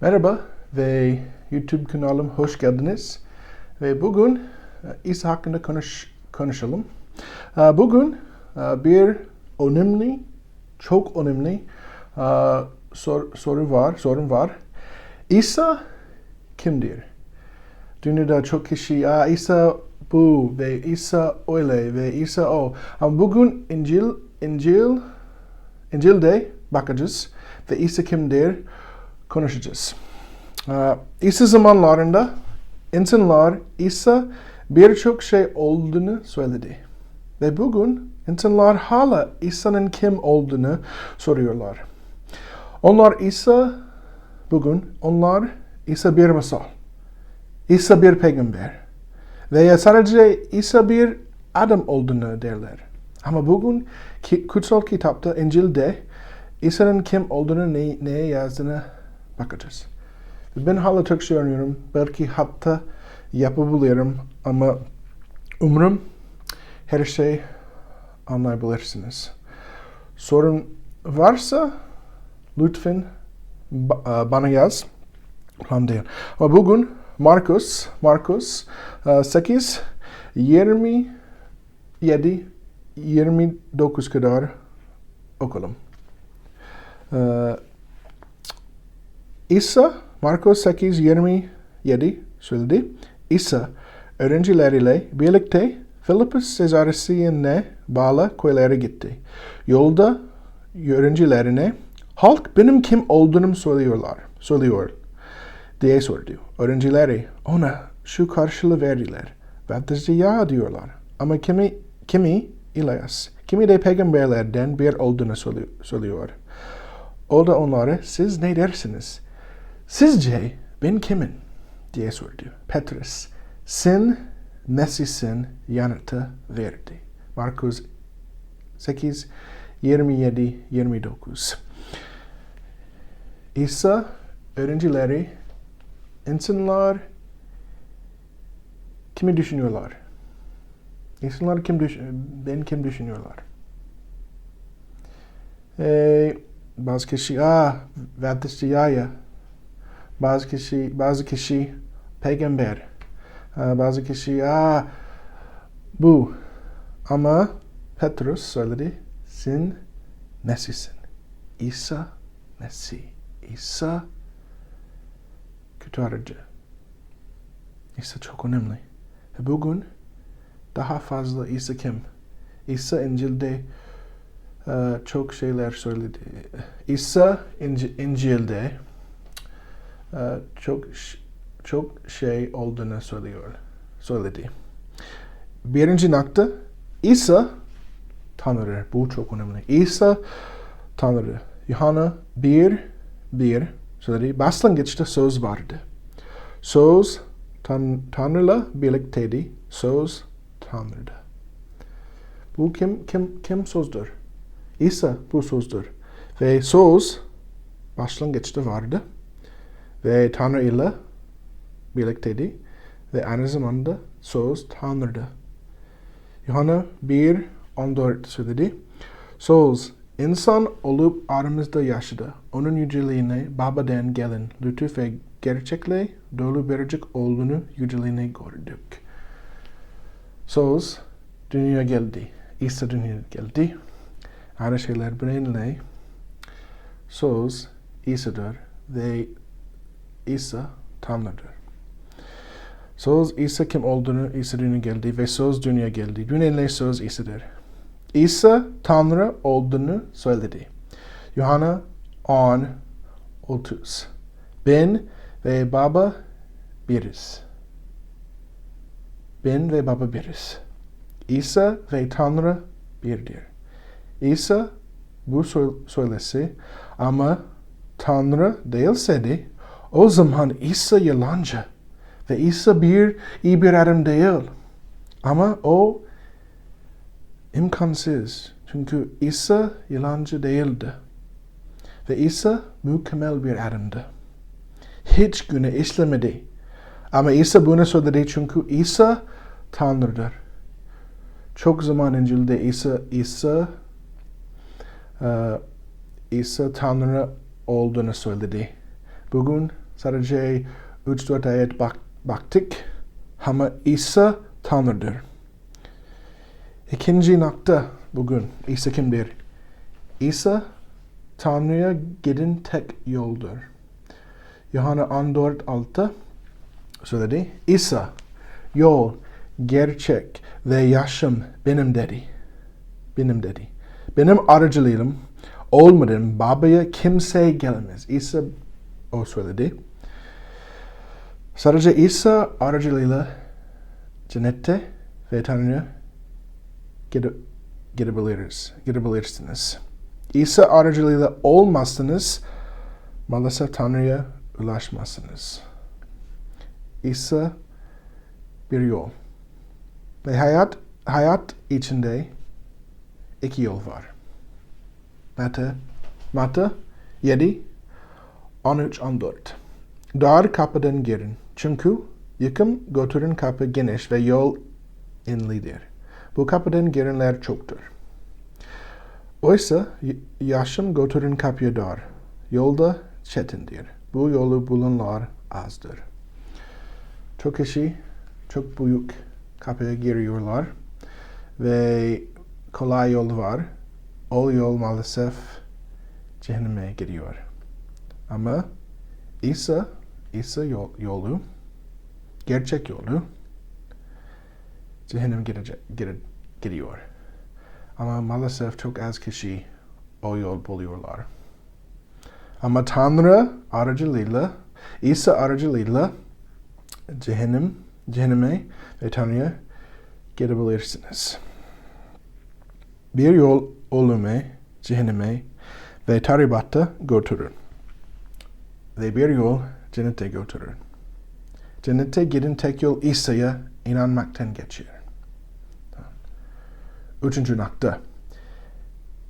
Merhaba ve YouTube kanalım hoş geldiniz. Ve bugün e, İsa hakkında konuş, konuşalım. E, Bugün e, bir önemli, çok önemli sor, soru var, sorun var. İsa kimdir? Dünyada çok kişi, ya İsa bu ve İsa öyle ve İsa o. Ama bugün İncil, İncil, İncil'de bakacağız ve İsa kimdir konuşacağız. Ee, İsa zamanlarında insanlar İsa birçok şey olduğunu söyledi. Ve bugün insanlar hala İsa'nın kim olduğunu soruyorlar. Onlar İsa bugün onlar İsa bir masal. İsa bir peygamber. Veya sadece İsa bir adam olduğunu derler. Ama bugün kutsal kitapta İncil'de İsa'nın kim olduğunu ne, neye yazdığını bakacağız. Ben hala Türkçe öğreniyorum. Belki hatta yapabilirim ama umarım her şey anlayabilirsiniz. Sorun varsa lütfen ba- bana yaz. Değil. Ama bugün Markus, Markus 8, 27, 29 kadar okulum. İsa, Markus 8, 27 söyledi. İsa, öğrencileriyle birlikte Philippus Cesaresi'ne bağlı köylere gitti. Yolda öğrencilerine halk benim kim olduğumu söylüyorlar, söylüyor diye sordu. Öğrencileri ona şu karşılığı verdiler. Baptizci ya diyorlar. Ama kimi, kimi İlyas, kimi de peygamberlerden bir olduğunu söylüyor. O da onlara siz ne dersiniz? Sizce ben kimin? diye sordu. Petrus, sen Mesih'sin yanıtı verdi. Markus 8, 27, 29. İsa öğrencileri insanlar kimi düşünüyorlar? İnsanlar kim düş ben kim düşünüyorlar? Ee, bazı kişi ah Baptist ya bazı kişi bazı kişi peygamber Aa, bazı kişi ah bu ama Petrus söyledi sen Mesih'sin. İsa Mesih. İsa kurtarıcı. İsa çok önemli. Bugün daha fazla İsa kim? İsa İncil'de e, çok şeyler söyledi. İsa İnc- İncil'de e, çok çok şey olduğunu söylüyor. Söyledi. Birinci nokta İsa Tanrı. Bu çok önemli. İsa Tanrı. Yuhanna 1 1 söyledi. Başlangıçta söz vardı. Söz tan Tanrı'la birlikteydi. Söz Tanrı'da. Bu kim kim kim sözdür? İsa bu sözdür. Ve söz başlangıçta vardı. Ve Tanrı ile birlikteydi. Ve aynı zamanda söz Tanrı'da. Yuhanna 1 14 söyledi. Söz insan olup aramızda yaşadı. Onun yüceliğine babadan gelen lütuf ve gerçekle dolu verecek olduğunu yüceliğine gördük. Söz dünya geldi. İsa dünya geldi. Aynı şeyler benimle söz İsa'dır ve İsa Tanrı'dır. Söz İsa kim olduğunu İsa dünya geldi ve söz dünya geldi. Dünya söz İsa'dır. İsa Tanrı olduğunu söyledi. Yuhanna 10 30 Ben ve Baba biriz. Ben ve Baba biriz. İsa ve Tanrı birdir. İsa bu söylesi ama Tanrı değilse de o zaman İsa yalancı ve İsa bir iyi bir adam değil. Ama o imkansız. Çünkü İsa yalancı değildi. Ve İsa mükemmel bir adamdı. Hiç günah işlemedi. Ama İsa bunu söyledi çünkü İsa Tanrı'dır. Çok zaman İncil'de İsa, İsa, uh, İsa Tanrı olduğunu söyledi. Bugün Sadece 3-4 ayet bak, baktık. Ama İsa Tanrı'dır. İkinci nokta bugün İsa kimdir? İsa Tanrı'ya giden tek yoldur. Yohana 14.6 söyledi. İsa yol, gerçek ve yaşam benim dedi. Benim dedi. Benim aracılığım olmadan babaya kimse gelmez. İsa o söyledi. Sadece İsa aracılığıyla cennette ve Tanrı'ya gide, gidebiliriz, gidebilirsiniz. İsa aracılığıyla olmazsanız maalesef Tanrı'ya ulaşmazsınız. İsa bir yol. Ve hayat, hayat içinde iki yol var. Mata, Mata 7, 13, 14. Dar kapıdan girin. Çünkü yıkım götürün kapı geniş ve yol inlidir. Bu kapıdan girenler çoktur. Oysa yaşam götürün kapıya dar. Yolda çetindir. Bu yolu bulanlar azdır. Çok kişi çok büyük kapıya giriyorlar ve kolay yol var. O yol maalesef cehenneme gidiyor. Ama İsa, İsa yol, yolu, gerçek yolu cehennem girecek, gire, gidiyor. Ama maalesef çok az kişi o yol buluyorlar. Ama Tanrı aracılığıyla, İsa aracılığıyla cehennem, cehenneme ve Tanrı'ya gidebilirsiniz. Bir yol ölüme, cehenneme ve taribata götürür. Ve bir yol cennete götürür. Cennete giden tek yol İsa'ya inanmaktan geçer. Üçüncü nokta.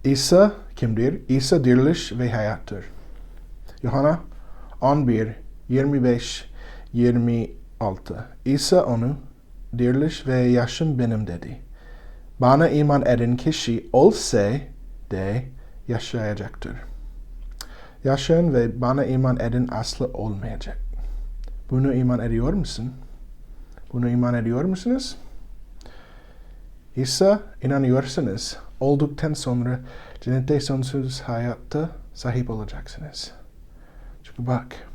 İsa kimdir? İsa diriliş ve hayattır. Yohana 11, 25, 26. İsa onu diriliş ve yaşam benim dedi. Bana iman eden kişi olsa de yaşayacaktır. Yaşayan ve bana iman eden asla olmayacak. Bunu iman ediyor musun? Bunu iman ediyor musunuz? İsa inanıyorsanız olduktan sonra cennette sonsuz hayatta sahip olacaksınız. Çünkü bak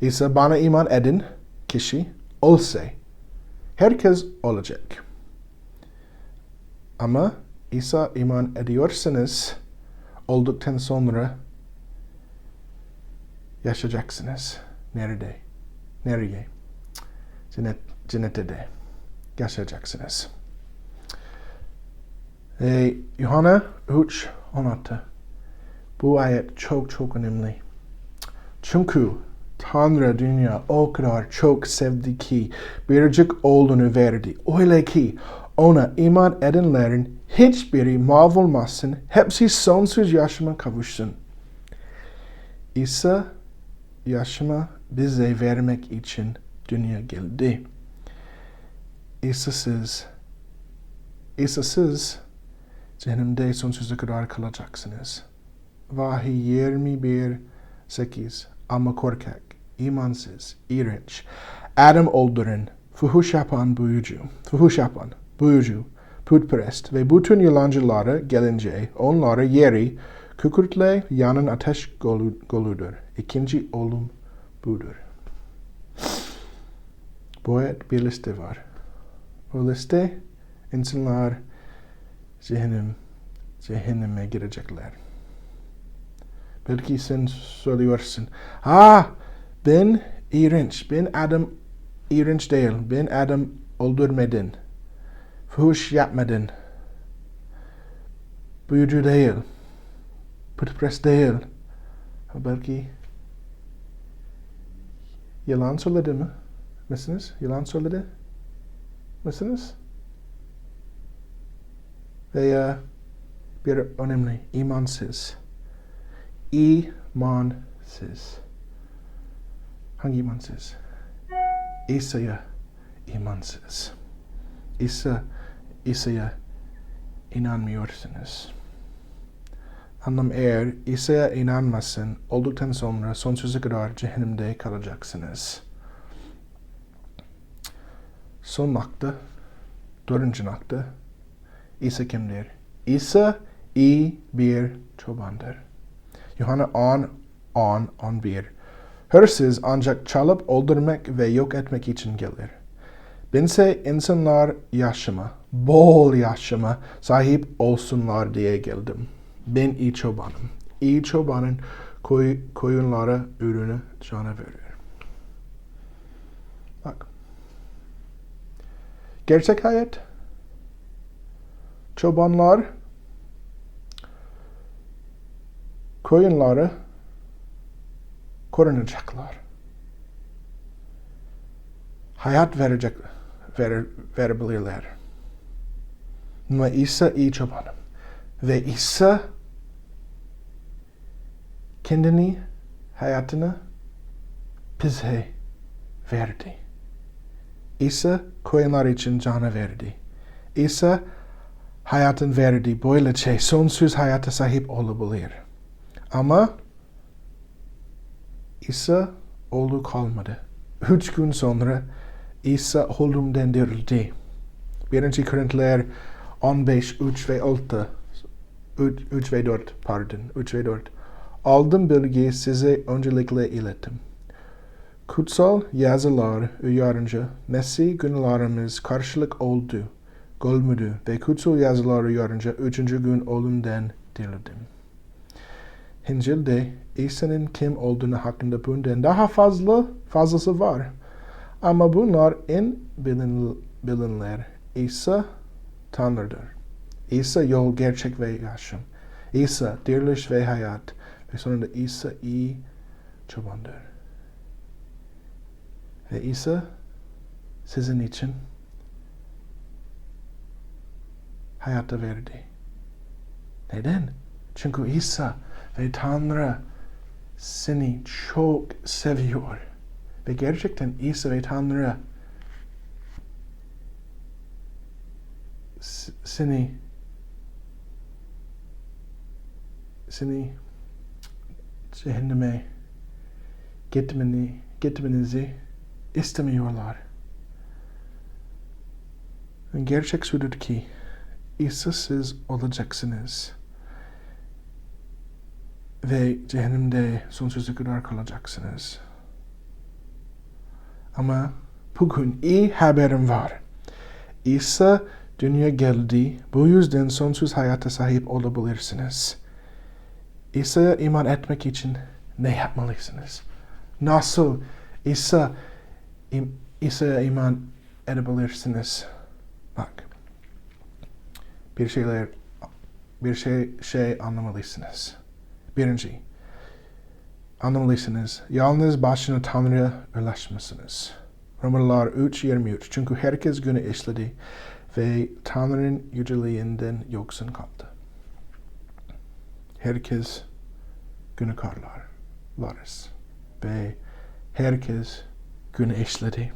İsa bana iman edin kişi olsa herkes olacak. Ama İsa iman ediyorsanız olduktan sonra yaşayacaksınız. Nerede? Nereye? Cennet, cennette de yaşayacaksınız. E, Yuhanna 3, 16. Bu ayet çok çok önemli. Çünkü Tanrı dünya o kadar çok sevdi ki biricik oğlunu verdi. Öyle ki ona iman edenlerin hiçbiri mahvolmasın, hepsi sonsuz yaşama kavuşsun. İsa yaşama bize vermek için dünya geldi. İsa'sız, İsa'sız cehennemde sonsuza kadar kalacaksınız. Vahiy 21, 8 ama korkak, imansız, iğrenç, Adam öldüren, fuhuş yapan büyücü, fuhuş yapan, büyücü, putperest ve bütün yalancılara gelince onlara yeri kükürtle yanan ateş goludur. İkinci ölüm budur. Bu et bir liste var. O liste insanlar cehennem, cehenneme girecekler. Belki sen söylüyorsun. Ah ben iğrenç. Ben adam iğrenç değil. Ben adam öldürmedin. Fuhuş yapmadın. Büyücü değil. Putperest değil. Belki yalan söyledi mi? Misiniz? Yalan söyledi misiniz? Veya bir önemli imansız. İmansız. Hangi imansız? İsa'ya imansız. İsa, İsa'ya inanmıyorsunuz. Anlam eğer İsa'ya inanmasın olduktan sonra sonsuza kadar cehennemde kalacaksınız. Son nokta, dördüncü nokta, İsa kimdir? İsa iyi bir çobandır. Yuhanna 10, 10, 11. Hırsız ancak çalıp öldürmek ve yok etmek için gelir. Bense insanlar yaşama, bol yaşama sahip olsunlar diye geldim. Ben iyi çobanım. İyi çobanın koy, koyunlara ürünü cana verir. Bak. Gerçek hayat çobanlar koyunları korunacaklar. Hayat verecek, ver, verebilirler. Ama İsa iyi çobanım. Ve İsa kendini, hayatını bize verdi. İsa koyunlar için canı verdi. İsa hayatın verdi. Böylece sonsuz hayata sahip olabilir. Ama İsa oldu kalmadı. Üç gün sonra İsa ölümden dirildi. Birinci Korintliler 15, 3 ve 6 3 ve 4 pardon 3 ve 4 Aldım bilgiyi size öncelikle ilettim. Kutsal yazılar uyarınca Mesih günlerimiz karşılık oldu, golmüdü ve kutsal yazılar uyarınca üçüncü gün ölümden dirildim. İncil'de İsa'nın kim olduğunu hakkında bundan daha fazla fazlası var. Ama bunlar en bilin, bilinler. İsa Tanrı'dır. İsa yol, gerçek ve yaşam. İsa diriliş ve hayat. Ve sonunda İsa iyi çobandır. Ve İsa sizin için hayatı verdi. Neden? Çünkü İsa ve Tanrı seni çok seviyor. Ve gerçekten İsa ve Tanrı seni seni cehenneme gitmeni, gitmenizi istemiyorlar. Gerçek şudur ki İsa siz olacaksınız ve cehennemde sonsuza kadar kalacaksınız. Ama bugün iyi haberim var. İsa dünya geldi. Bu yüzden sonsuz hayata sahip olabilirsiniz. İsa'ya iman etmek için ne yapmalısınız? Nasıl İsa im, İsa'ya iman edebilirsiniz? Bak. Bir şeyler bir şey şey anlamalısınız. Birinci, anlamalısınız. Yalnız başına Tanrı'ya ulaşmasınız. Romalılar 3.23 Çünkü herkes günü işledi ve Tanrı'nın yüceliğinden yoksun kaldı. Herkes günahkarlar varız. Ve herkes günü işledi.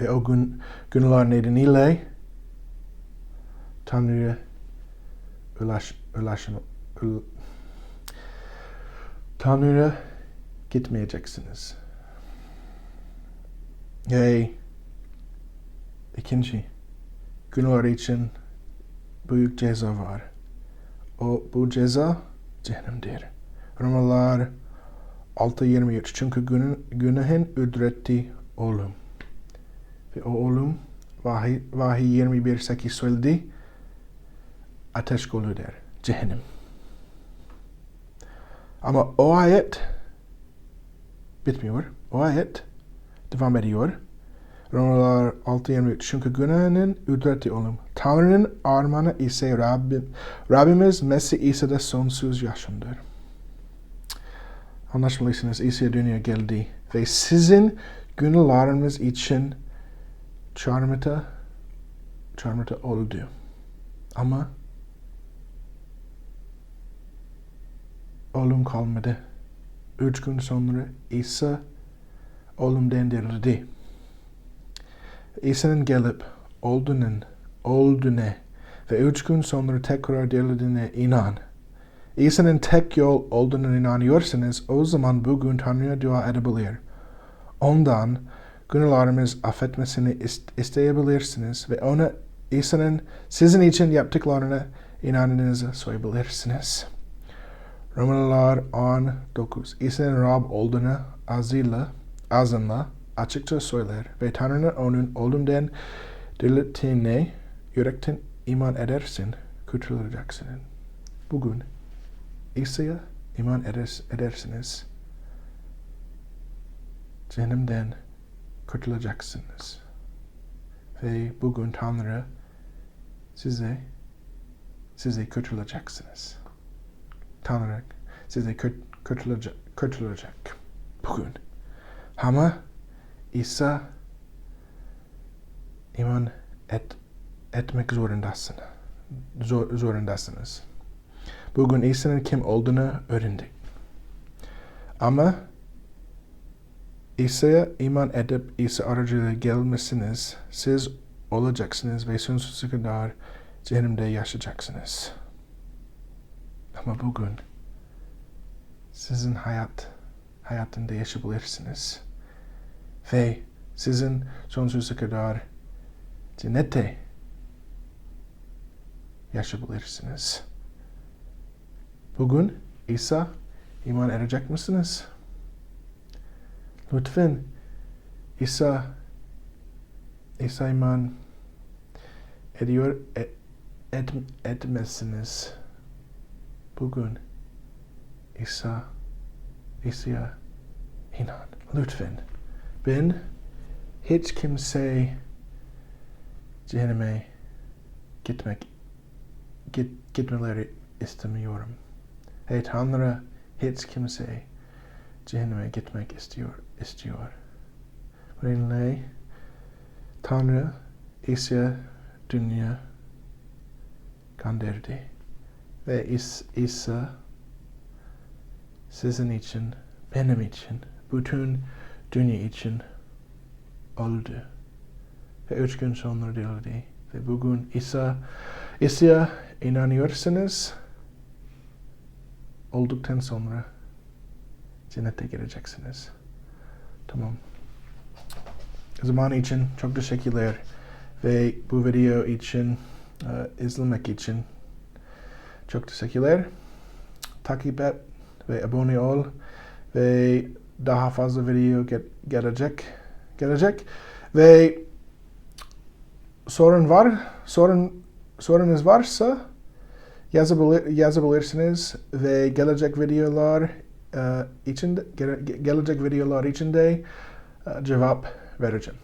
Ve o gün, günahlar nedeniyle Tanrı'ya ulaş, ulaşma, ul, Tanrı'ya gitmeyeceksiniz. Ve ikinci, günahlar için büyük ceza var. O bu ceza cehennemdir. Romalılar 6.23 Çünkü günün, günahın ücreti ölüm. Ve o ölüm vahiy, vahiy 21.8 söyledi ateş golüdür. Cehennem. Ama o ayet bitmiyor. O ayet devam ediyor. Romalar 6.23 Çünkü günahının ücreti ölüm. Tanrı'nın armağanı ise Rabbim, Rabbimiz Mesih İsa'da sonsuz yaşamdır. Anlaşmalısınız İsa dünya geldi ve sizin günahlarınız için çarmıhta çarmıhta öldü. Ama ölüm kalmadı. Üç gün sonra İsa ölümden dirildi. İsa'nın gelip olduğunun, olduğuna ve üç gün sonra tekrar dirildiğine inan. İsa'nın tek yol olduğunu inanıyorsanız o zaman bugün Tanrı'ya dua edebilir. Ondan günahlarımız affetmesini ist- isteyebilirsiniz ve ona İsa'nın sizin için yaptıklarına inandığınızı söyleyebilirsiniz. Romalılar 19 İsa'nın Rab olduğunu azıyla, azınla açıkça söyler ve Tanrı'nın onun olduğundan dilettiğine yürekten iman edersin, kurtulacaksın. Bugün İsa'ya iman eder, edersiniz. Cehennemden kurtulacaksınız. Ve bugün Tanrı size size kurtulacaksınız. Tanrı size kurt- kurtulacak, kurtulacak. Bugün. Ama İsa iman et, etmek zorundasın. Zor, zorundasınız. Bugün İsa'nın kim olduğunu öğrendik. Ama İsa'ya iman edip İsa aracılığıyla gelmesiniz, siz olacaksınız ve sonsuza kadar cehennemde yaşayacaksınız. Ama bugün sizin hayat hayatında yaşayabilirsiniz. Ve sizin sonsuza kadar cennette yaşayabilirsiniz. Bugün İsa iman edecek misiniz? Lütfen İsa İsa iman ediyor et, et, etmezsiniz. Bugün İsa İsa'ya inan. Lütfen. Ben hiç kimse cehenneme gitmek git, gitmeleri istemiyorum. Hey Tanrı hiç kimse cehenneme gitmek istiyor. istiyor. Nedenle Tanrı İsa dünya gönderdi. Ve İs, İsa sizin için, benim için, bütün dünya için öldü. Ve üç gün sonra dirildi. Ve bugün İsa, İsa'ya inanıyorsanız olduktan sonra cennete gireceksiniz. Tamam. Zaman için çok teşekkürler. Ve bu video için, uh, izlemek için çok teşekkürler. Takip et ve abone ol ve daha fazla video get, gelecek. Gelecek ve sorun var, sorun sorunuz varsa yazabilir, yazabilirsiniz ve gelecek videolar uh, gele- gelecek videolar içinde uh, cevap vereceğim.